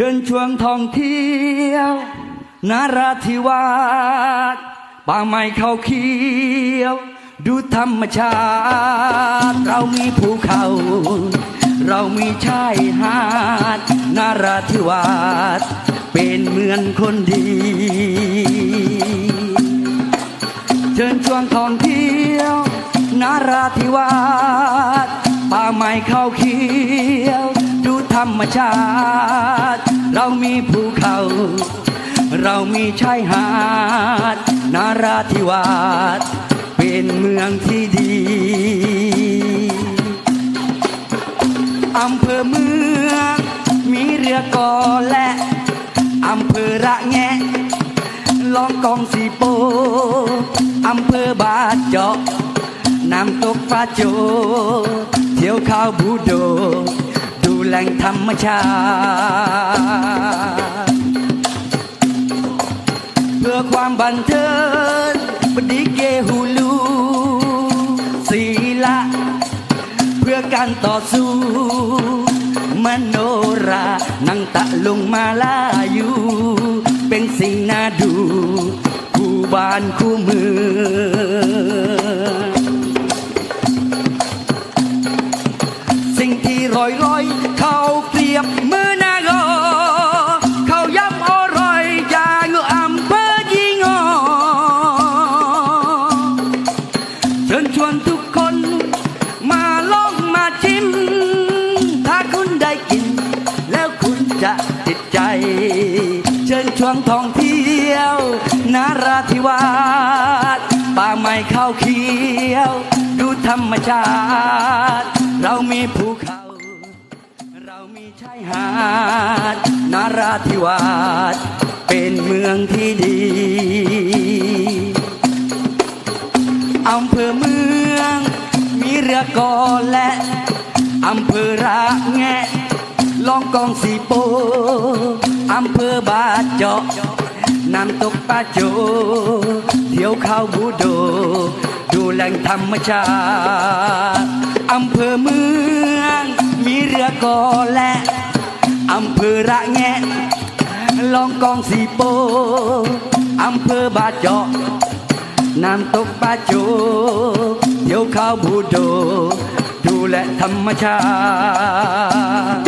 ชิญชวนท่องเที่ยว นาราธิวาสป่าไม้เขาเขียว ดูธรรมชาติ เรามีภูเขา เรามีชายหาดนาราธิวาสเป็นเมืองคนดี เชิญชวนท่องเที่ยว นาราธิวาสป่าไม้เขาเขียว ธรรมชาติ เรามีภูเขา เรามีชายหาดนาราธิวาสเป็นเมืองที่ดีอำเภอเมือง มีเรือกอและอำเภอระแงะลองกองสีโปอำเภอบาดเจาะน้ำตกปลาโจ เที่ยวเขาบูโด ดูแหล่งธรรมชาติ เพื่อความบันเทิงบดีเกฮูลูศีละเพื่อการต่อสู้มโนรานังตะลุงมาลาอยู่ เป็นสิ่งน่าดูคู่บ้านคู่เมืองสิ่งที่รอยรอย เชิญชวนท่องเที่ยวนาราธิวาสป่าไม้ข้าวเขียว ดูธรรมชาติ เรามีภูเขา เรามีชายหาดนาราธิวาสเป็นเมืองที่ดีอำเภอเมือง มีเรือกอและอำเภอระแงะ ลองกองสีโปอำเภอบาดเจาะน้ำตกปลาโจ เที่ยวเขาบูโด ดูแหล่งธรรมชาติอำเภอเมือง มีเรือกอและอำเภอระแงะลองกองสีโปอำเภอบาดเจาะน้ำตกปลาโจเที่ยวเขาบูโด ดูแลธรรมชาติ